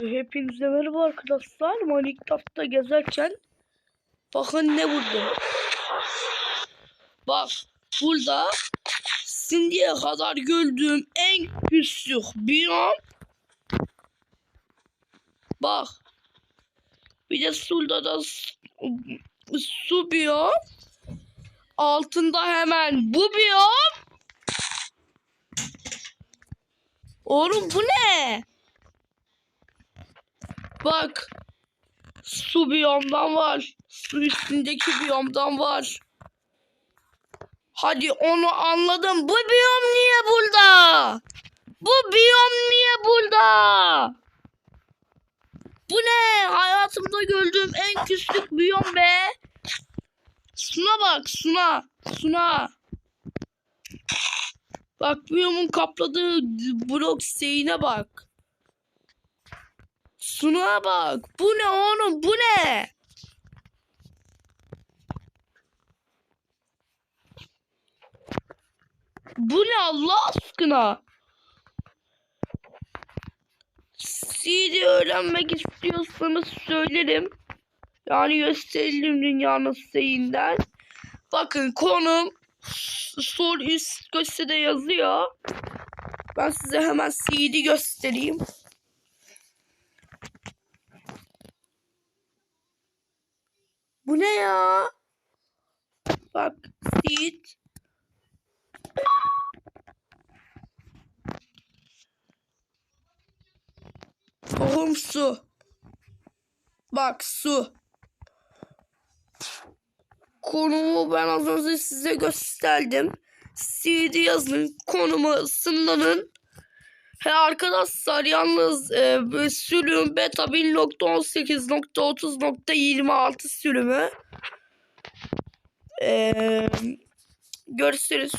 Hepinize merhaba arkadaşlar. Minecraft'ta gezerken bakın ne buldum. Bak burada şimdiye kadar gördüğüm en küçük biyom. Bak. Bir de sulda da su biyom. Altında hemen bu biyom. Oğlum bu ne? Bak. Su biyomdan var. Su üstündeki biyomdan var. Hadi onu anladım. Bu biyom niye burada? Bu biyom niye burada? Bu ne? Hayatımda gördüğüm en küçük biyom be. Suna bak Suna. Suna. Bak biyomun kapladığı blok şeyine bak. Suna bak. Bu ne oğlum? Bu ne? Bu ne Allah aşkına? CD öğrenmek istiyorsanız söylerim. Yani gösterelim dünyanın şeyinden. Bakın konum sol üst köşede yazıyor. Ben size hemen CD göstereyim. Bu ne ya? Bak seed. Tohum su. Bak su. Konumu ben az önce size gösterdim. CD yazın. Konumu ısınlanın. He arkadaşlar yalnız e, sürüm beta 1.18.30.26 sürümü. E, görüşürüz.